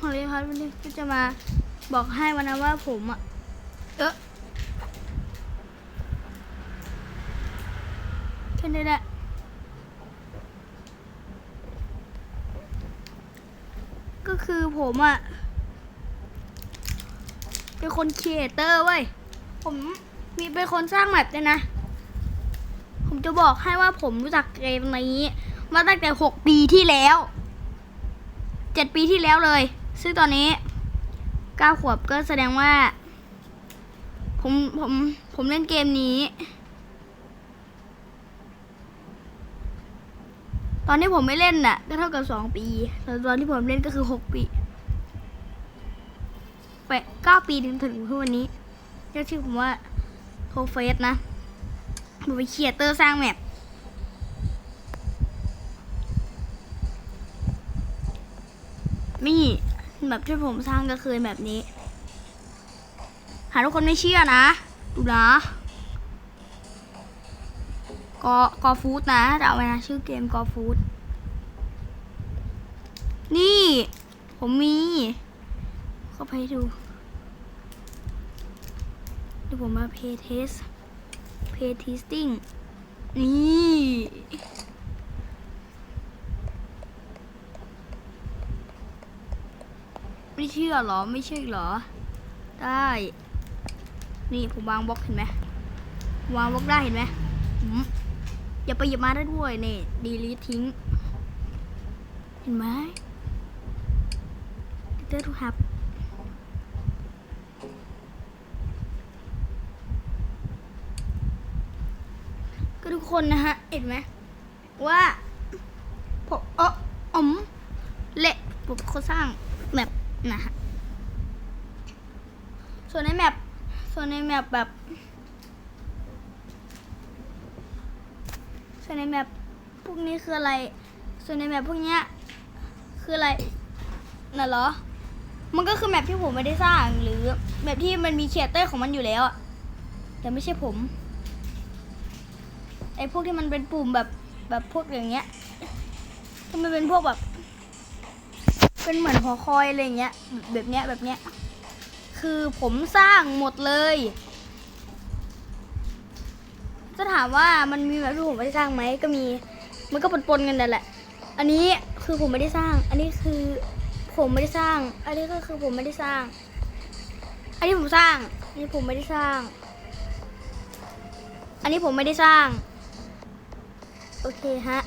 ฮอลลีพัทวันนี้ก็จะมาบอกให้วันนะว่าผมอะเออแค่นี้แหละก็คือผมอะเป็นคนครีเอเตอร์เว้ย ผมมีเป็นคนสร้างแมปด้วยนะ ผมจะบอกให้ว่าผมรู้จักเกมนี้ มาตั้งแต่หกปีที่แล้ว เจ็ดปีที่แล้วเลย ซึ่งตอนนี้เก้าขวบก็แสดงว่า ผมผมผมเล่นเกมนี้ ตอนที่ผมไม่เล่นน่ะ ก็เท่ากับสองปีแต่ตอนที่ผมเล่นก็คือหกปีแปดเก้าปีถึงถึงทุกวันนี้เรียกชื่อผมว่าโทเฟสนะผมไปนครีเอเตอร์สร้างแมป นี่แบบที่ผมสร้างก็คือแบบนี้ หาทุกคนไม่เชื่อนะ ดูนะกอกอฟูดนะจะเอาไว้นะชื่อเกมกอฟูดนี่ ผมมีเข้าไปดูเดี๋ยวผมมาเพย์เทสเพย์ท s สติ้งนี่ ไม่เชื่อหรอไม่เชื่อหรอ ได้ นี่ผมวางบล็อกเห็นไหมวางบล็อกได้เห็นไหมอย่าไปหยิบมาได้ด้วยนี่ดีลีททิ้ง เห็นไหมเตอร์ทูฮับก็ทุกคนนะฮะ เห็นไหมว่าผมเอออมเละผมเขาสร้างแมป นะฮะส่วนในแมปส่วนในแมปแบบส่วนในแมปพวกนี้คืออะไร ส่วนในแมปพวกเนี้ยคืออะไรน่ะเหรอ มันก็คือแมปที่ผมไม่ได้สร้างหรือแมปที่มันมีครีเอเตอร์ของมันอยู่แล้วอะแต่ไม่ใช่ผมไอ้พวกที่มันเป็นปุ่มแบบแบบพวกอย่างเงี้ยที่มันเป็นพวกแบบ เป็นเหมือนหอคอยอะไรเงี้ย แบบเนี้ยแบบเนี้ย คือผมสร้างหมดเลย จะถามว่ามันมีแบบที่ผมไม่ได้สร้างไหมก็มี มันก็ปนๆกันนั่นแหละ อันนี้คือผมไม่ได้สร้าง อันนี้คือผมไม่ได้สร้าง อันนี้ก็คือผมไม่ได้สร้าง อันนี้ผมสร้าง อันนี้ผมไม่ได้สร้าง อันนี้ผมไม่ได้สร้าง โอเคฮะ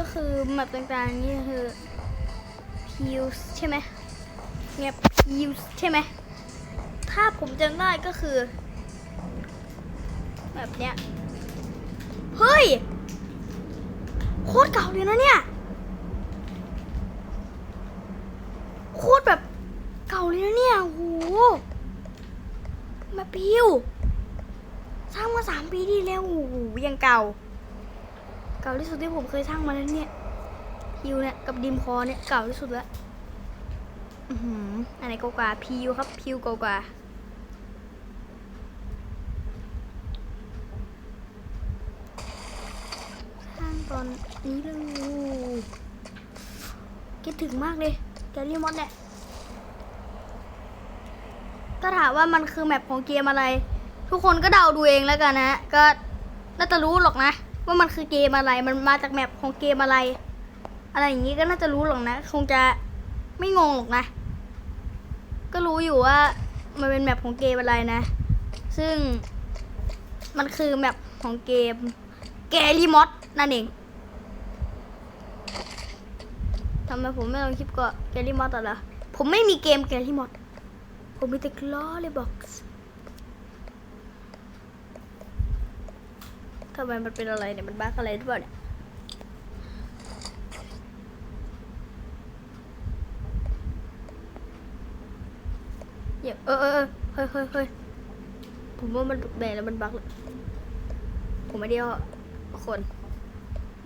ก็คือแมปต่างๆนี่คือ Pews ใช่ไหมเนี่ย Pews ใช่ไหมถ้าผมจำได้ก็คือ แบบเนี้ยเฮ้ยโคตรเก่าเลยนะเนี่ยโคตรแบบเก่าเลยนะเนี่ยโหมาพิวสร้างมาสามปีที่แล้วโอ้โหยังเก่า เก่าที่สุดที่ผมเคยสร้างมาแล้วเนี่ยพิวเนี่ยกับดิมคอเนี่ยเก่าที่สุดแล้วอือหืออันไหนเก่ากว่าพิวครับพิวเก่ากว่าสร้างตอนนี้เลยคิดถึงมากเลยแกลลี่มอสเนี่ยถ้าถามว่ามันคือแมปของเกมอะไร ทุกคนก็เดาดูเองแล้วกันนะ ก็น่าจะรู้หรอกนะ ว่ามันคือเกมอะไร มันมาจากแมปของเกมอะไร อะไรอย่างนี้ก็น่าจะรู้หรอกนะ คงจะไม่งงหรอกนะ ก็รู้อยู่ว่ามันเป็นแมปของเกมอะไรนะ ซึ่งมันคือแมปของเกมแกลีมอสนั่นเองทำไมผมไม่ลองคลิปก็แกลีมอสต่อละผมไม่มีเกมแกลีมอสผมมีแต่กล้อเลยบ็อกซ์ ทำไมมันเป็นอะไรเนี่ย มันบั๊กอะไรหรือเปล่าเนี่ยเดี๋ยวเออเออเออเฮ้ยเฮ้ยเฮ้ยผมว่ามันแบนแล้วมันบักเลยผมไม่ได้เอาคน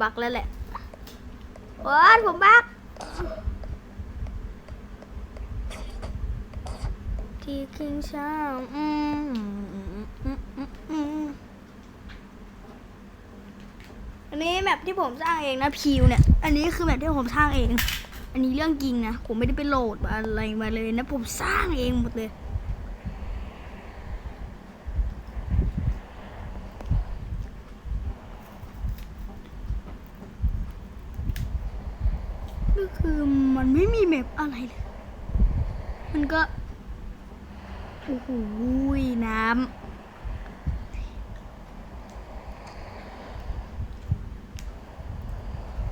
บักแล้วแหละว้าผมบัก ที่คิงช่างอืม อันนี้แมปที่ผมสร้างเองนะพิวเนี่ย อันนี้คือแมปที่ผมสร้างเอง อันนี้เรื่องจริงนะ ผมไม่ได้ไปโหลดอะไรมาเลยนะ ผมสร้างเองหมดเลย ก็คือมันไม่มีแมปอะไรเลย มันก็ โอ้โหน้ำอืมอืมอืมอืมอืม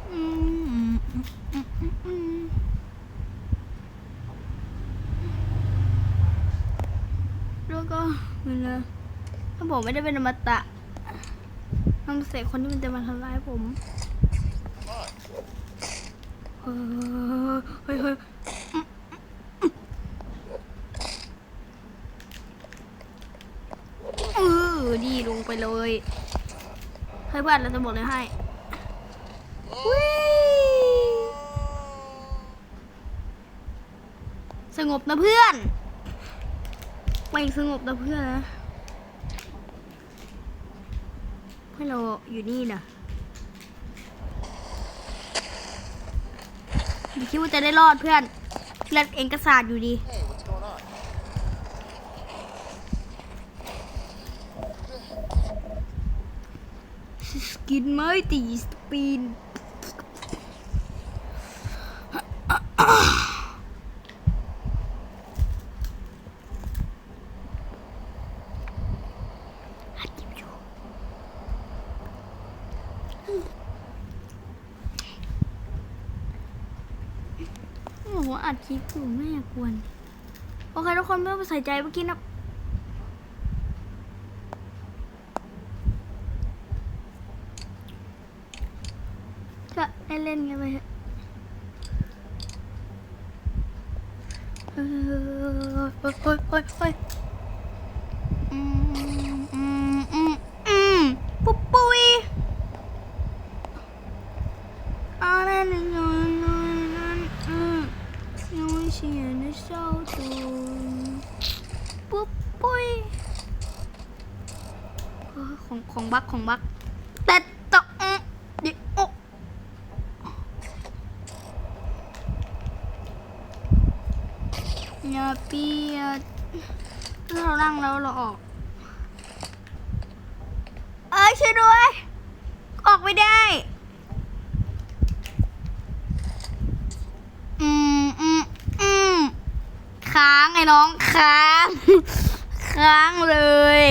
แล้วก็เวลาถ้าผมไม่ได้เป็นอมตะต้องเสกคนที่มันจะมาทำร้ายผม เฮ้ยเฮ้ยเออดีลงไปเลย ให้เพื่อนเราจะบอกเลยให้ สงบนะเพื่อนไม่สงบนะเพื่อนนะเพื่อนเราอยู่นี่นะอย่าคิดว่าจะได้รอดเพื่อนเลือดเองกระสาดอยู่ดี Hey, what's going on? Skin Mighty Spin อัดคลิปอยู่โอัดคลิปอยู่ไม่อยากกวน โอเคทุกคนไม่ต้องไปใส่ใจเมื่อกี้นะก็ได้เล่นกันไปเอออเฮ้ยเฮ้ยเฮ้ยเฮ้ยอืมอืมอืมอืมปุ๊บปุยอะไรนั่นนั่นนั่นนั่นอืมยังไม่เสียในเศร้าตัว ปุ๊บปุ้ยของของบักของบักแต่ต่ออืมเดี๋ยวโออย่าเปียเรานั่งแล้วเราออก เอ้ยช่วยด้วย ออกไม่ได้ อืมอืมอืม ค้างไอ้น้องค้าง ค้างเลย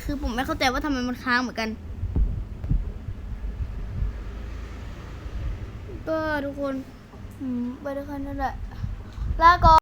คือผมไม่เข้าใจว่าทำไมมันค้างเหมือนกัน ก็ทุกคน อืมไปด้วยกันนั่นแหละลาก่อน